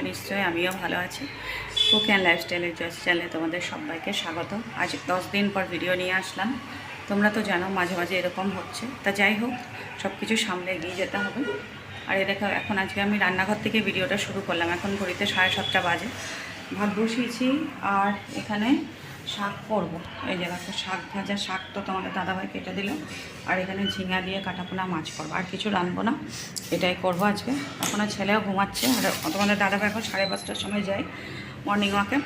আছো নিশ্চয়ই, আমিও ভালো আছি। কুক অ্যান্ড লাইফস্টাইলের জয় চ্যানেলে তোমাদের সবাইকে স্বাগত আজ দশ দিন পর ভিডিও নিয়ে আসলাম। তোমরা তো জানো, মাঝে মাঝে এরকম হচ্ছে। তা যাই হোক সব কিছু সামলে এগিয়ে যেতে হবে। আর এ দেখো, এখন আজকে আমি রান্নাঘর থেকে ভিডিওটা শুরু করলাম। এখন ঘড়িতে সাড়ে সাতটা বাজে। ভাত বসিয়েছি, আর এখানে শাক করব। এই যে দেখো, শাক ভাজা শাক তো তোমাদের দাদাভাই কেটে দিল। আর এখানে ঝিঙা দিয়ে কাটাপোনা মাছ করব। আর কিছু রানবো না, এটাই করব আজকে। এখন ছেলেও ঘুমাচ্ছে, আর তোমাদের দাদাভাই এখন সাড়ে পাঁচটার সময় যাই মর্নিং ওয়াকে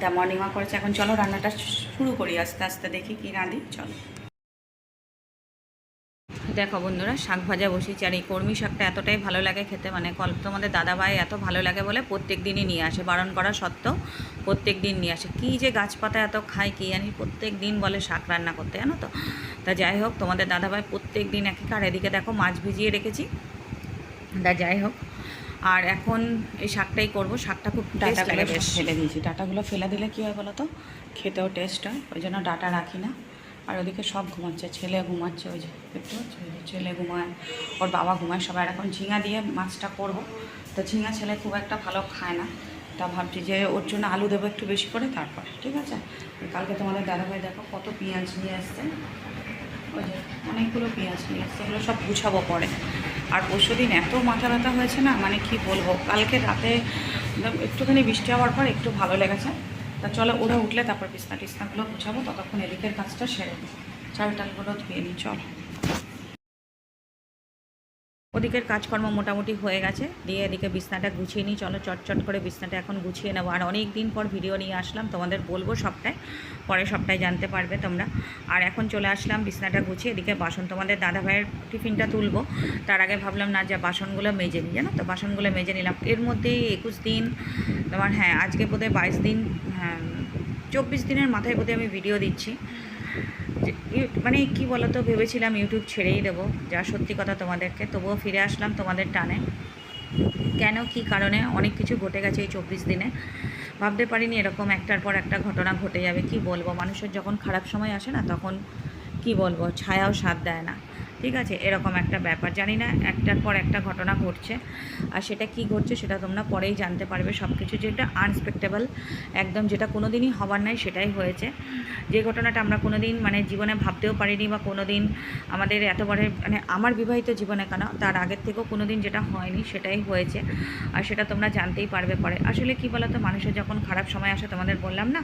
তা মর্নিং ওয়াক করেছে, এখন চলো রান্নাটা শুরু করি, আস্তে আস্তে দেখি কী রাঁধি, চলো। দেখো বন্ধুরা শাক ভাজা বসিয়েছি আর এই কর্মী শাকটা এতটাই ভালো লাগে খেতে মানে কল্প তোমাদের দাদাভাই এত ভালো লাগে বলে প্রত্যেক দিনই নিয়ে আসে বারণ করা সত্ত্বেও প্রত্যেক দিন নিয়ে আসে। কী যে গাছপাতা এত খায় কী জানি প্রত্যেক দিন বলে শাক রান্না করতে জানো তো? তা যাই হোক তোমাদের দাদাভাই প্রত্যেক দিন একেকার এদিকে দেখো মাছ ভিজিয়ে রেখেছি। তা যাই হোক আর এখন এই শাকটাই করব শাকটা খুব ডাটা বেশ ফেলে দিয়েছি ডাটাগুলো ফেলে দিলে কী হয় বলো তো? খেতেও টেস্ট হয় ওই জন্য ডাটা রাখি না। আর ওদিকে সব ঘুমাচ্ছে, ছেলে ঘুমাচ্ছে, ওই যে দেখতে পাচ্ছ? ওই যে ছেলে ঘুমায়, ওর বাবা ঘুমায়, সবাই এখন ঝিঙা দিয়ে মাছটা করব। তো ঝিঙা ছেলে খুব একটা ভালো খায় না। তা ভাবছি যে ওর জন্য আলু দেবো একটু বেশি করে তারপর, ঠিক আছে? কালকে তোমাদের দাদাভাই দেখো কত পেঁয়াজ নিয়ে আসছে ওই যে অনেকগুলো পেঁয়াজ নিয়ে আসছে এগুলো সব গুছাবো পরে। আর পরশু দিন এত মাথা ব্যথা হয়েছে না মানে কি বলব? কালকে রাতে একটুখানি বৃষ্টি হওয়ার পর একটু ভালো লেগেছে। তা চলো, ওরা উঠলে তারপর বিছনা টিছনাগুলো গুছাবো, ততক্ষণ এদিকের কাজটা সেরে দিই চাল টালগুলো ধুয়ে নিই চলো। ওদিকের কাজকর্ম মোটামুটি হয়ে গেছে। দিয়ে এদিকে বিছনাটা গুছিয়ে নিই। চলো, চটচট করে বিছনাটা এখন গুছিয়ে নেব। আর অনেক দিন পর ভিডিও নিয়ে আসলাম। তোমাদের বলব সবটাই। পরে সবটাই জানতে পারবে তোমরা। আর এখন চলে আসলাম বিছনাটা গুছিয়ে। এদিকে বাসন তোমাদের দাদা ভাইয়ের টিফিনটা তুলবো। তার আগে ভাবলাম, না, যে বাসনগুলো মেজে নিই। জানো তো, বাসনগুলো মেজে নিলাম। এর মধ্যে একুশ দিন, তোমার হ্যাঁ আজকে বোধহয় বাইশ দিন হ্যাঁ চব্বিশ দিনের মাথায় বোধহয় আমি ভিডিও দিচ্ছি। মানে কি বলতো, ভেবেছিলাম ইউটিউব ছেড়েই দেবো, যা সত্যি কথা তোমাদেরকে। তবুও ফিরে আসলাম তোমাদের টানে। কেন, কি কারণে, অনেক কিছু ঘটে গেছে এই চব্বিশ দিনে। ভাবতে পারিনি এরকম একটার পর একটা ঘটনা ঘটে যাবে, কি বলব? মানুষের যখন খারাপ সময় আসে না, তখন কি বলব? ছায়াও সাথ দেয় না। ঠিক আছে? এরকম একটা ব্যাপার। জানি না একটার পর একটা ঘটনা ঘটছে আর সেটা কি ঘটছে সেটা তোমরা পরেই জানতে পারবে সব কিছু যেটা আনএক্সপেক্টেবল একদম যেটা কোনো দিনই হবার নাই সেটাই হয়েছে। যে ঘটনাটা আমরা কোনো দিন মানে জীবনে ভাবতেও পারিনি বা কোনো দিন আমাদের এত বড় মানে আমার বিবাহিত জীবনে কেন, তার আগের থেকেও কোনো দিন যেটা হয়নি সেটাই হয়েছে আর সেটা তোমরা জানতেই পারবে পরে। আসলে কি বলতো, মানুষের যখন খারাপ সময় আসে তোমাদের বললাম না,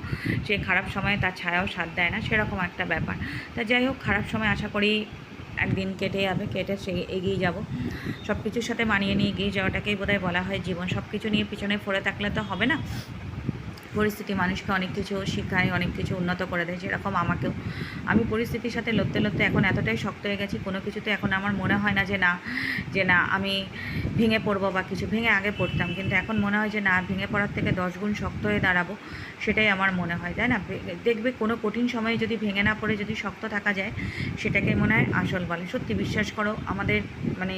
সে খারাপ সময়ে তার ছায়াও সাথ দেয় না, সেরকম একটা ব্যাপার। তা যাই হোক, খারাপ সময় আশা করি একদিন কেটে যাবে, কেটে সে এগিয়ে যাব। সব কিছুর সাথে মানিয়ে নিয়ে এগিয়ে যাওয়াটাকেই বোধহয় বলা হয় জীবন। সব কিছু নিয়ে পিছনে পড়ে থাকলে তো হবে না। পরিস্থিতি মানুষকে অনেক কিছু শেখায়, অনেক কিছু উন্নত করে দেয়, যেরকম আমাকেও। আমি পরিস্থিতির সাথে লড়তে লড়তে এখন এতটাই শক্ত হয়ে গেছি, কোনো কিছুতে এখন আমার মনে হয় না যে না যে না, আমি ভেঙে পড়ব বা কিছু ভেঙে আগে পড়তাম। কিন্তু এখন মনে হয় যে না, ভেঙে পড়ার থেকে দশ গুণ শক্ত হয়ে দাঁড়াবো, সেটাই আমার মনে হয়, তাই না? দেখবে কোনো কঠিন সময়ে যদি ভেঙে না পড়ে, যদি শক্ত থাকা যায়, সেটাকে মনে হয় আসল বলে। সত্যি বিশ্বাস করো, আমাদের মানে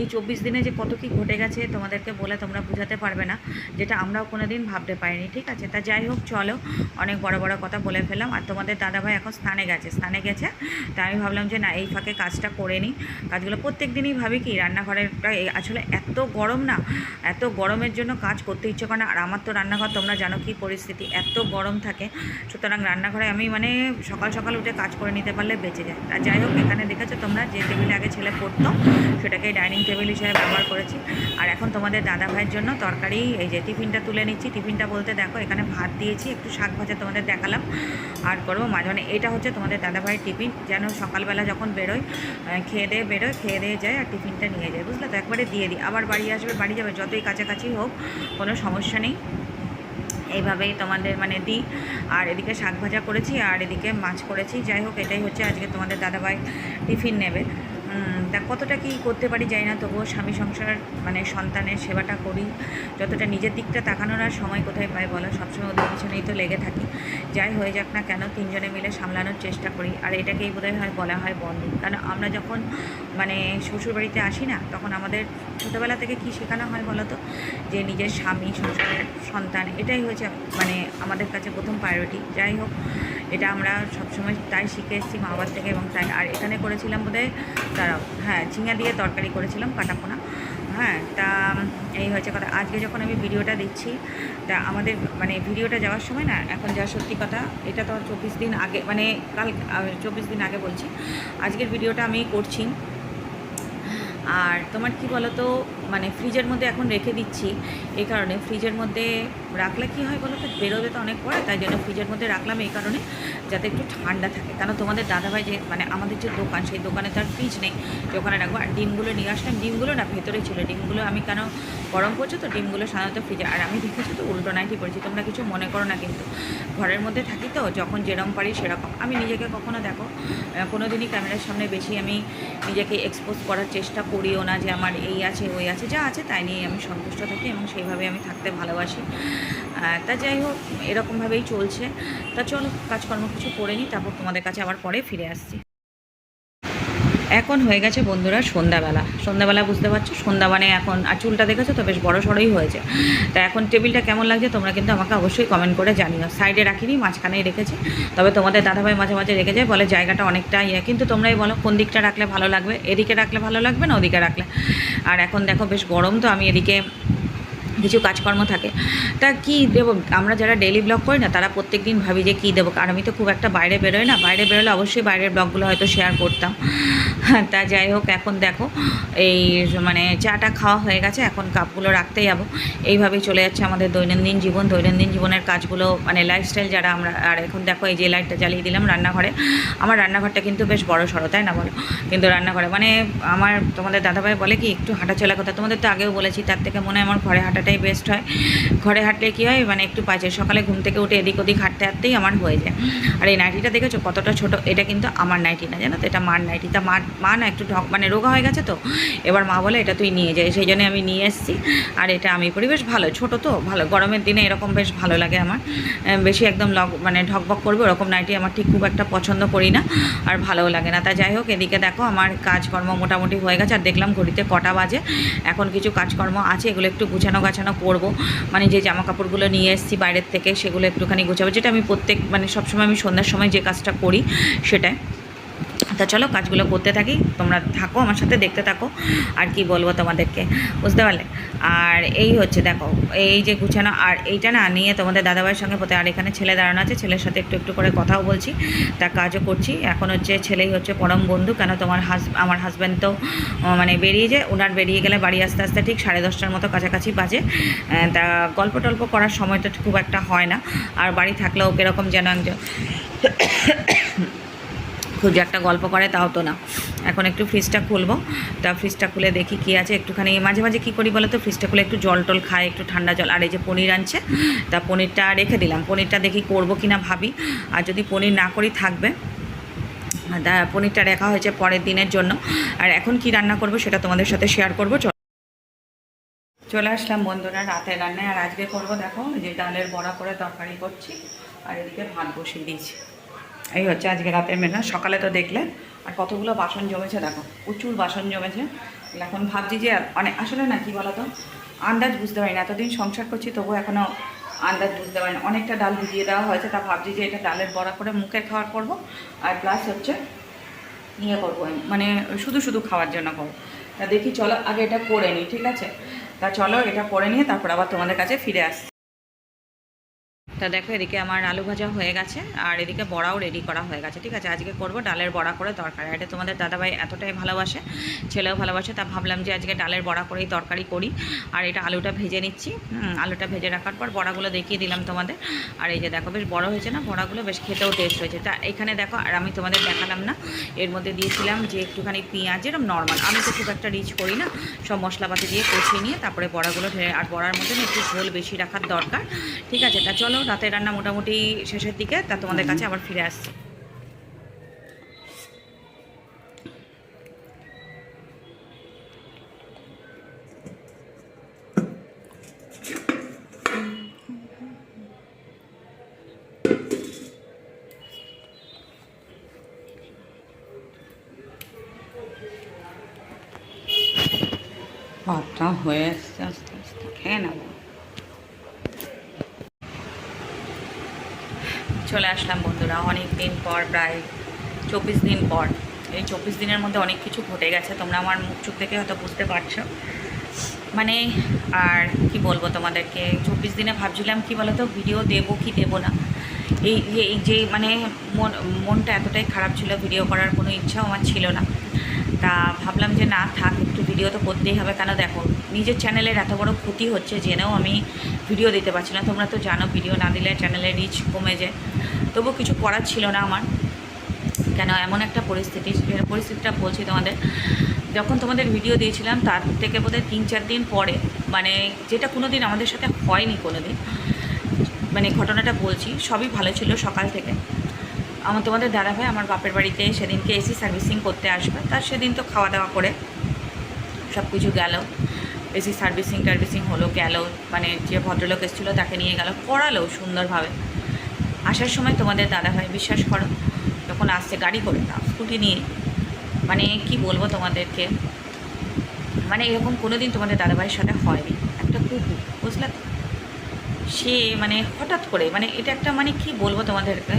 এই চব্বিশ দিনে যে কত কী ঘটে গেছে, তোমাদেরকে বলে তোমরা বোঝাতে পারবে না, যেটা আমরাও কোনো দিন ভাবতে পারিনি, ঠিক আছে? তা যাই হোক, চলো, অনেক বড় বড় কথা বলে ফেললাম। আর তোমাদের দাদাভাই এখন স্থানে গেছে স্থানে গেছে, তা আমি ভাবলাম যে না, এই ফাঁকে কাজটা করে নিই। কাজগুলো প্রত্যেক দিনই ভাবি কি রান্নাঘরেরটা এই আসলে এত গরম না, এত গরমের জন্য কাজ করতে ইচ্ছে করে না। আর আমার তো রান্নাঘর, তোমরা জানো কী পরিস্থিতি, এত গরম থাকে। সুতরাং রান্নাঘরে আমি মানে সকাল সকাল উঠে কাজ করে নিতে পারলে বেঁচে যায়। আর যাই হোক, এখানে দেখেছ তোমরা যে টেবিলে আগে ছেলে পড়তো সেটাকে ডাইনিং টেবিল হিসেবে ব্যবহার করেছি। আর এখন তোমাদের দাদা ভাইয়ের জন্য তরকারি, এই যে টিফিনটা তুলে নিচ্ছি। টিফিনটা বলতে দেখো, এখানে ভাত দিয়েছি, একটু শাক ভাজা তোমাদের দেখালাম। আর করব মাঝে মানে এটা হচ্ছে তোমাদের দাদা ভাইয়ের টিফিন। যেন সকালবেলা যখন বেরোয় খেয়ে দিয়ে বেরোয়, খেয়ে দিয়ে যায় আর টিফিনটা নিয়ে যায়, বুঝলে তো? একবারে দিয়ে দিই। আবার বাড়ি আসবে, বাড়ি যাবে, যতই কাছাকাছি হোক, কোনো সমস্যা নেই। এইভাবেই তোমাদের মানে দিই। আর এদিকে শাক ভাজা করেছি, আর এদিকে মাছ করেছি। যাই হোক, এটাই হচ্ছে আজকে তোমাদের দাদাভাই টিফিন নেবে। তা কতটা কি করতে পারি যাই না, তবুও স্বামী সংসার মানে সন্তানের সেবাটা করি। যতটা নিজের দিকটা তাকানোর আর সময় কোথায় পাই বলো, সবসময় ওদের পিছনেই তো লেগে থাকি। যাই হয়ে যাক না কেন, তিনজনে মিলে সামলানোর চেষ্টা করি। আর এটাকেই বোধহয় হয় বলা হয় বন্ধন। কারণ আমরা যখন মানে শ্বশুরবাড়িতে আসি না, তখন আমাদের ছোটোবেলা থেকে কি শেখানো হয় বলো তো? যে নিজের স্বামী, সংসারের সন্তান, এটাই হয়েছে মানে আমাদের কাছে প্রথম প্রায়োরিটি যাই হোক এটা আমরা সবসময় তাই শিখে এসেছি মা বাবার থেকে এবং তাই আর এখানে করেছিলাম বোধহয় তারাও হ্যাঁ ঝিঙা দিয়ে তরকারি করেছিলাম, কাটাপোনা। হ্যাঁ তা, এই হয়েছে কথা। আজকে যখন আমি ভিডিওটা দিচ্ছি, তা আমাদের মানে ভিডিওটা যাওয়ার সময় না, এখন যা সত্যি কথা, এটা তো চব্বিশ দিন আগে মানে কাল চব্বিশ দিন আগে বলছি। আজকের ভিডিওটা আমি করছি। আর তোমার কি বলো তো মানে ফ্রিজের মধ্যে এখন রেখে দিচ্ছি এই কারণে ফ্রিজের মধ্যে রাখলে কি হয় বলো তো? বেরোবে তো অনেক পরে, তাই জন্য ফ্রিজের মধ্যে রাখলাম এই কারণে যাতে একটু ঠান্ডা থাকে। কারণ তোমাদের দাদাভাই যে মানে আমাদের যে দোকান, সেই দোকানে তার ফ্রিজ নেই, যে ওখানে রাখব। আর ডিমগুলো নিয়ে আসলাম, ডিমগুলো না ভেতরে ছিল। ডিমগুলো আমি কেন গরম করছ তো? ডিমগুলো সাধারণত ফ্রিজে আর আমি দেখেছি তো উল্টো নাইটি পড়েছি তোমরা কিছু মনে করো না কিন্তু। ঘরের মধ্যে থাকি তো, যখন যেরকম পারি সেরকম। আমি নিজেকে কখনো দেখো কোনো দিনই ক্যামেরার সামনে বেশি আমি নিজেকে এক্সপোজ করার চেষ্টা করিও না যে আমার এই আছে, ওই আছে, যা আছে তাই নিয়ে আমি সন্তুষ্ট থাকি এবং সেইভাবে আমি থাকতে ভালোবাসি। আহ, তা যাই হোক এরকমভাবেই চলছে। তা চলো কাজকর্ম কিছু করে নিই তারপর তোমাদের কাছে আবার পরে ফিরে আসছি। এখন হয়ে গেছে বন্ধুরা সন্ধ্যাবেলা। সন্ধ্যাবেলা বুঝতে পারছ? সন্ধ্যা মানে এখন আর চুলটা দেখেছ তো? বেশ বড় সড়োই হয়েছে। তা এখন টেবিলটা কেমন লাগছে তোমরা কিন্তু আমাকে অবশ্যই কমেন্ট করে জানিও। সাইডে রাখিনি মাঝখানেই রেখেছি। তবে তোমাদের দাদাভাই মাঝে মাঝে রেখে যায় বলে জায়গাটা অনেকটা ইয়ে। কিন্তু তোমরাই বলো কোন দিকটা রাখলে ভালো লাগবে? এদিকে রাখলে ভালো লাগবে না ওদিকে রাখলে? আর এখন দেখো বেশ গরম তো আমি এদিকে কিছু কাজকর্ম থাকে। তা কি দেবো? আমরা যারা ডেইলি ব্লগ করি না, তারা প্রত্যেক দিন ভাবি যে কী দেবো? আর আমি তো খুব একটা বাইরে বেরোই না। বাইরে বেরোলে অবশ্যই বাইরের ব্লগগুলো হয়তো শেয়ার করতাম। তা যাই হোক, এখন দেখো, এই মানে চাটা খাওয়া হয়ে গেছে, এখন কাপগুলো রাখতে যাব। এইভাবেই চলে যাচ্ছে আমাদের দৈনন্দিন জীবন। দৈনন্দিন জীবনের কাজগুলো মানে লাইফস্টাইল যারা আমরা, আর এখন দেখো, এই যে লাইটটা জ্বালিয়ে দিলাম রান্নাঘরে। আমার রান্নাঘরটা কিন্তু বেশ বড় সড়ো, তাই না বলো? কিন্তু রান্নাঘরে মানে আমার তোমাদের দাদাভাই বলে কি, একটু হাঁটাচলা কথা তোমাদের তো আগেও বলেছি, তার থেকে মনে হয় আমার ঘরে হাঁটাটাই বেস্ট হয়। ঘরে হাঁটলে কী হয় মানে একটু পাচে সকালে ঘুম থেকে উঠে এদিক ওদিক হাঁটতে হাঁটতেই আমার হয়ে যায়। আর এই নাইটিটা দেখেছ? কতটা ছোট? এটা কিন্তু আমার নাইটি না, জানো তো? এটা মার নাইটি তা মা মা না একটু ঢক মানে রোগা হয়ে গেছে তো? এবার মা বলে, এটা তুই নিয়ে যাই সেই জন্য আমি নিয়ে এসেছি। আর এটা আমি পরি বেশ ভালো। ছোট তো, ভালো। গরমের দিনে এরকম বেশ ভালো লাগে আমার। বেশি একদম লগ মানে ঢকবক করবে, ওরকম নাইটি আমার ঠিক খুব একটা পছন্দ করি না। আর ভালোও লাগে না। তা যাই হোক, এদিকে দেখো, আমার কাজকর্ম মোটামুটি হয়ে গেছে। আর দেখলাম ঘড়িতে কটা বাজে। এখন কিছু কাজকর্ম আছে, এগুলো একটু গুছানো গাছানো করব। মানে যে জামা কাপড়গুলো নিয়ে এসেছি বাইরের থেকে সেগুলো একটুখানি গোছাবো, যেটা আমি প্রত্যেক মানে সবসময় আমি সন্ধ্যার সময় যে কাজটা করি সেটাই। তা চলো কাজগুলো করতে থাকি। তোমরা থাকো আমার সাথে, দেখতে থাকো। আর কি বলব তোমাদেরকে? বুঝতে পারলে? আর এই হচ্ছে, দেখো, এই যে গুছানো, আর এইটা না নিয়ে তোমাদের দাদাভাইয়ের সঙ্গে পোতে আর এখানে ছেলে দাঁড়ানো আছে, ছেলের সাথে একটু একটু করে কথাও বলছি, তা কাজও করছি। এখন হচ্ছে ছেলেই হচ্ছে পরম বন্ধু, কেন তোমার হাজ আমার হাজব্যান্ড তো মানে বেরিয়ে যায় ওনার বেরিয়ে গেলে বাড়ি আসতে আসতে ঠিক সাড়ে দশটার মতো কাছাকাছি বাজে। তা গল্প টল্প করার সময় তো খুব একটা হয় না। আর বাড়ি থাকলেও কীরকম যেন একজন খুব একটা গল্প করে, তাও তো না। এখন একটু ফ্রিজটা খুলবো। তা ফ্রিজটা খুলে দেখি কী আছে। একটুখানি মাঝে মাঝে কী করি বলো তো ফ্রিজটা খুলে একটু জল টল খাই, একটু ঠান্ডা জল। আর এই যে পনির আনছে, তা পনিরটা রেখে দিলাম। পনিরটা দেখি করব কি না ভাবি। আর যদি পনির না করি, থাকবে। পনিরটা রাখা হয়েছে পরের দিনের জন্য। আর এখন কি রান্না করব সেটা তোমাদের সাথে শেয়ার করব। চলো। চলে আসলাম বন্ধুরা রাতের রান্নায়। আর আজকে করব দেখো যে ডালের বড়া করে তরকারি করছি। আর এদিকে ভাত বসিয়ে দিয়েছি। এই হচ্ছে আজকে রাতের মেনু সকালে তো দেখলে, আর কতগুলো বাসন জমেছে দেখো, প্রচুর বাসন জমেছে। এখন ভাবছি যে অনেক আসলে না, কি বলতো? আন্দাজ বুঝতে পারি না এতদিন সংসার করছি তবু এখনও আন্দাজ বুঝতে পারি না অনেকটা ডাল ভিজিয়ে দেওয়া হয়েছে, তা ভাবছি যে এটা ডালের বড়া করে মুখে খাওয়ার করব, আর প্লাস হচ্ছে ইয়ে করব মানে শুধু শুধু খাওয়ার জন্য করব। তা দেখি, চলো আগে এটা করে নিই, ঠিক আছে? তা চলো, এটা করে নিয়ে তারপর আবার তোমাদের কাছে ফিরে আসছি। তা দেখো, এদিকে আমার আলু ভাজা হয়ে গেছে আর এদিকে বড়াও রেডি করা হয়ে গেছে। ঠিক আছে, আজকে করব ডালের বড়া করে তরকারি। এটা তোমাদের দাদাভাই এতটাই ভালোবাসে, ছেলেও ভালোবাসে, তা ভাবলাম যে আজকে ডালের বড়া করেই তরকারি করি। আর এটা আলুটা ভেজে নিচ্ছি। আলুটা ভেজে রাখার পর বড়াগুলো দেখিয়ে দিলাম তোমাদের। আর এই যে দেখো, বেশ বড় হয়েছে না বড়াগুলো, বেশ খেতেও টেস্ট হয়েছে। তা এখানে দেখো, আর আমি তোমাদের দেখালাম না, এর মধ্যে দিয়েছিলাম যে একটুখানি পেঁয়াজ এরকম নর্মাল আমি তো খুব একটা রিচ করি না, সব মশলাপাতি দিয়ে কষিয়ে নিয়ে তারপরে বড়াগুলো আর বড়ার মধ্যে একটু ঝোল বেশি রাখার দরকার। ঠিক আছে, তা চলো রাতের রান্না মোটামুটি শেষের দিকে, তা তোমাদের কাছে আবার ফিরে আসছি। ভাতটা হয়ে আসছে, আস্তে আস্তে খেয়ে নেব। চলে আসলাম বন্ধুরা অনেক দিন পর, প্রায় চব্বিশ দিন পর। এই চব্বিশ দিনের মধ্যে অনেক কিছু ঘটে গেছে, তোমরা আমার মুখ চোখ থেকে হয়তো বুঝতে পারছ। মানে আর কি বলব তোমাদেরকে, চব্বিশ দিনে ভাবছিলাম কি বলো তো ভিডিও দেবো কি দেবো না। এই এই যে মানে মন, মনটা এতটাই খারাপ ছিল, ভিডিও করার কোনো ইচ্ছাও আমার ছিল না। তা ভাবলাম যে না, থাক ভিডিও তো করতেই হবে। কেন দেখো, নিজের চ্যানেলের এত বড় ক্ষতি হচ্ছে, জেনেও আমি ভিডিও দিতে পারছি না। তোমরা তো জানো ভিডিও না দিলে চ্যানেলের রিচ কমে যায়। তবু কিছু করার ছিল না আমার। কেন, এমন একটা পরিস্থিতি পরিস্থিতিটা বলছি তোমাদের। যখন তোমাদের ভিডিও দিয়েছিলাম, তার থেকে বোধহয় তিন চার দিন পরে মানে যেটা কোনো দিন আমাদের সাথে হয়নি কোনো দিন মানে ঘটনাটা বলছি, সবই ভালো ছিল সকাল থেকে। আমার তোমাদের দাদা ভাই আমার বাপের বাড়িতে সেদিনকে এসি সার্ভিসিং করতে আসবে। তার সেদিন তো খাওয়া দাওয়া করে সব কিছু গেল। এসি সার্ভিসিং টার্ভিসিং হলো, গেল মানে যে ভদ্রলোক এসেছিল তাকে নিয়ে গেল, করালো সুন্দরভাবে। আসার সময় তোমাদের দাদাভাই বিশ্বাস করো, যখন আসছে গাড়ি করে না, স্কুটি নিয়ে মানে কি বলব তোমাদেরকে মানে এরকম কোনো দিন তোমাদের দাদাভাইয়ের সাথে হয়নি। একটা কুকুর, বুঝলে? সে মানে হঠাৎ করে মানে এটা একটা মানে কি বলব তোমাদেরকে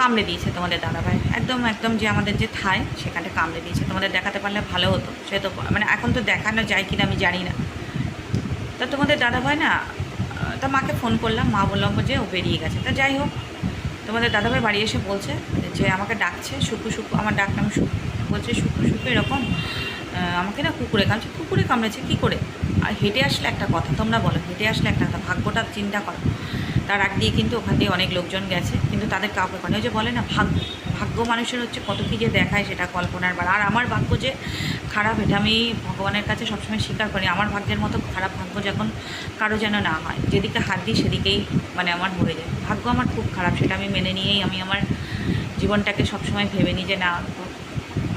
কামড়ে দিয়েছে তোমাদের দাদাভাই। একদম একদম যে আমাদের যে থায় সেখানে কামড়ে দিয়েছে। তোমাদের দেখাতে পারলে ভালো হতো। সে তো মানে এখন তো দেখানো যায় কিনা আমি জানি না। তা তোমাদের দাদাভাই না তা মাকে ফোন করলাম। মা বললাম যে ও বেরিয়ে গেছে। তা যাই হোক, তোমাদের দাদাভাই বাড়ি এসে বলছে যে আমাকে ডাকছে, শুকু শুকু, আমার ডাক নাম শুকু, বলছে শুকু শুকু এরকম আমাকে না কুকুরে কামড়েছে। কুকুরে কামড়েছে কী করে? আর হেঁটে আসলে একটা কথা, তোমরা বলো, হেঁটে আসলে একটা কথা, ভাগ্যটা চিন্তা করো। তার আগ দিয়ে কিন্তু ওখান দিয়ে অনেক লোকজন গেছে, কিন্তু তাদের কাউকে করে ওই যে বলে না, ভাগ্য ভাগ্য মানুষের হচ্ছে কত কী যে দেখায় সেটা কল্পনার বার। আর আমার ভাগ্য যে খারাপ, এটা আমি ভগবানের কাছে সবসময় স্বীকার করি। আমার ভাগ্যের মতো খারাপ ভাগ্য যখন কারও যেন না হয়, যেদিকে হাত দিই সেদিকেই মানে আমার হয়ে যায়। ভাগ্য আমার খুব খারাপ, সেটা আমি মেনে নিয়েই আমি আমার জীবনটাকে সবসময় ভেবে নিই যে না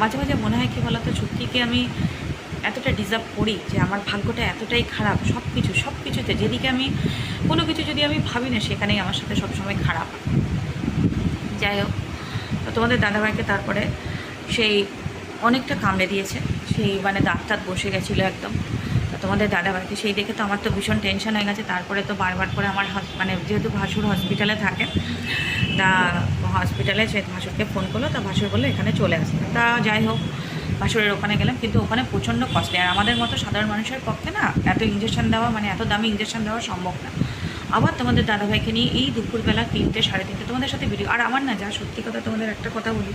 মাঝে মাঝে মনে হয় কি বলতো, সত্যি কি আমি এতটা ডিজার্ভ করি যে আমার ভাগ্যটা এতটাই খারাপ সব কিছু সব কিছুতে যেদিকে আমি, কোনো কিছু যদি আমি ভাবি না, সেখানেই আমার সাথে সবসময় খারাপ। যাই হোক, তো তোমাদের দাদাভাইকে তারপরে সেই অনেকটা কামড়ে দিয়েছে, সেই মানে দাঁত বসে গেছিল একদম। তো তোমাদের দাদাভাইকে সেই দেখে তো আমার তো ভীষণ টেনশন হয়ে গেছে, তারপরে তো বারবার করে আমার মানে যেহেতু ভাসুর হসপিটালে থাকে, তা হসপিটালে সে ভাসুরকে ফোন করল, তা ভাসুর বলল, এখানে চলে আসবে। তা যাই হোক ভাসুরের ওখানে গেলাম, কিন্তু ওখানে প্রচণ্ড কস্টলি আর আমাদের মতো সাধারণ মানুষের পক্ষে না, এত ইঞ্জেকশন দেওয়া মানে এত দামি ইঞ্জেকশন দেওয়া সম্ভব না। আবার তোমাদের দাদাভাইকে নিয়ে এই দুপুরবেলা তিনটে, সাড়ে তিনটে তোমাদের সাথে ভিডিও আর আমার না, যা সত্যি কথা তোমাদের একটা কথা বলি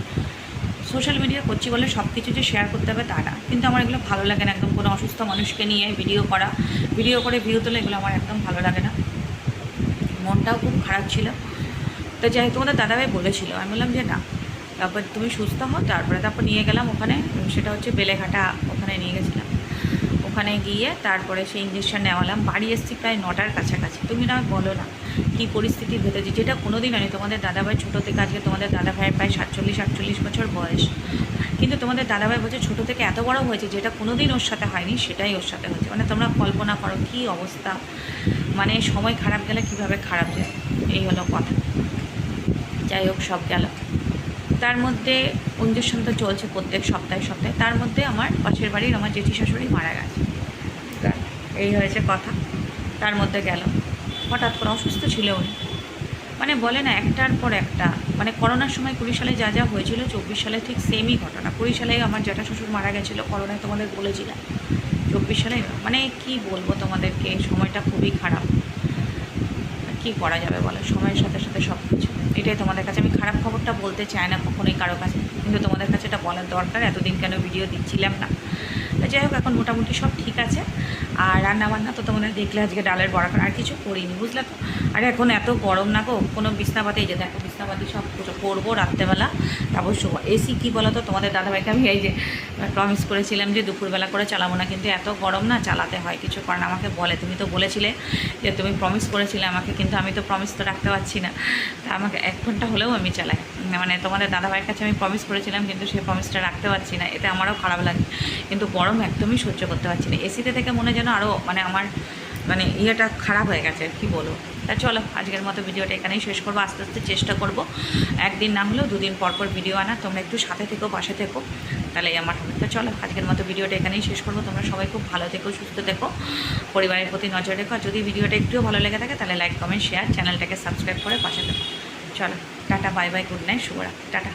সোশ্যাল মিডিয়া করছি বলে সব কিছু যে শেয়ার করতে হবে তা না। কিন্তু আমার এগুলো ভালো লাগে না একদম কোনো অসুস্থ মানুষকে নিয়ে ভিডিও করা। ভিডিও করে ভিউ তোলা এগুলো আমার একদম ভালো লাগে না। মনটাও খুব খারাপ ছিল। তো যাই তোমাদের দাদাভাই বলেছিল। আমি বললাম যে না তারপর তুমি সুস্থ হও, তারপরে তারপর নিয়ে গেলাম ওখানে সেটা হচ্ছে বেলেঘাটা ওখানে নিয়ে গেছিলাম। ওখানে গিয়ে তারপরে সেই ইঞ্জেকশন নেওয়ালাম, বাড়ি এসেছি প্রায় নটার কাছাকাছি। তুমি না বলো না কী পরিস্থিতির ভেতরে যেটা কোনো দিন আমি তোমাদের দাদাভাই ছোটো থেকে আজকে তোমাদের দাদাভাইয়ের প্রায় সাতচল্লিশ, আটচল্লিশ বছর বয়স। কিন্তু তোমাদের দাদাভাই বলছে ছোটো থেকে এত বড় হয়েছে, যেটা কোনো দিন ওর সাথে হয়নি, সেটাই ওর সাথে হয়েছে। মানে তোমরা কল্পনা করো কী অবস্থা। মানে সময় খারাপ গেলে কীভাবে খারাপ যায়, এই হলো কথা। যাই হোক, সব গেল। তার মধ্যে ইঞ্জেকশন তো চলছে প্রত্যেক সপ্তাহে সপ্তাহে। তার মধ্যে আমার পাশের বাড়ির আমার জেঠি শাশুড়ি মারা গেছে। এই হয়েছে কথা। তার মধ্যে গেল। হঠাৎ করে অসুস্থ ছিল উনি। মানে বলে না একটার পর একটা। মানে করোনার সময় কুড়ি সালে যা যা হয়েছিল চব্বিশ সালে ঠিক সেমই ঘটনা। কুড়ি সালে আমার জ্যাঠা শ্বশুর মারা গেছিল করোনায় তোমাদের বলেছিলাম। চব্বিশ সালে মানে কি বলব তোমাদেরকে সময়টা খুবই খারাপ। কি করা যাবে বলো? সময়ের সাথে সাথে সব কিছু এটাই তোমাদের কাছে। আমি খারাপ খবরটা বলতে চাই না কখনোই কারও কাছে, কিন্তু তোমাদের কাছে এটা বলার দরকার। এতদিন কেন ভিডিও দিচ্ছিলাম না? যাই হোক, এখন মোটামুটি সব ঠিক আছে। আর রান্না বান্না তো তোমাদের দেখলে আজকে ডালের বড়া আর কিছু করিনি, বুঝলে তো? আর এখন এত গরম না গো, কোনো বিছনাপাতেই যে দেখো, বিছনাপাতি সব করব রাত্রেবেলা, তারপর শোবো। এসি কী বলো তো তোমাদের দাদাভাইকে আমি এই যে প্রমিস করেছিলাম যে দুপুরবেলা করে চালাবো না, কিন্তু এত গরম না, চালাতে হয়, কিছু কারণ আমাকে বলে, তুমি তো বলেছিলে যে তুমি প্রমিস করেছিলে আমাকে, কিন্তু আমি তো প্রমিস তো রাখতে পারছি না। তা আমাকে এক ঘণ্টা হলেও আমি চালাই। মানে তোমাদের দাদাভাইয়ের কাছে আমি প্রমিস করেছিলাম, কিন্তু সেই প্রমিসটা রাখতে পারছি না। এতে আমারও খারাপ লাগে। কিন্তু গরম একদমই সহ্য করতে পারছি না। এসিতে থেকে মনে যেন আরও মানে আমার মানে ইয়েটা খারাপ হয়ে গেছে, কি বলব? তা চলো, আজকের মতো ভিডিওটা এখানেই শেষ করব। আস্তে আস্তে চেষ্টা করব। একদিন না হলেও দুদিন পর পর ভিডিও আনা। তোমরা একটু সাথে থেকো, পাশে থেকো। তাহলেই আমার হবে। তো চলো, আজকের মতো ভিডিওটা এখানেই শেষ করব। তোমরা সবাই খুব ভালো থেকো, সুস্থ থেকো। পরিবারের প্রতি নজর রেখো। যদি ভিডিওটা একটুও ভালো লেগে থাকে, তাহলে লাইক কমেন্ট শেয়ার চ্যানেলটাকে সাবস্ক্রাইব করে পাশে থেকো। চলো tata bye bye good night শুভরাত্রি টাটা।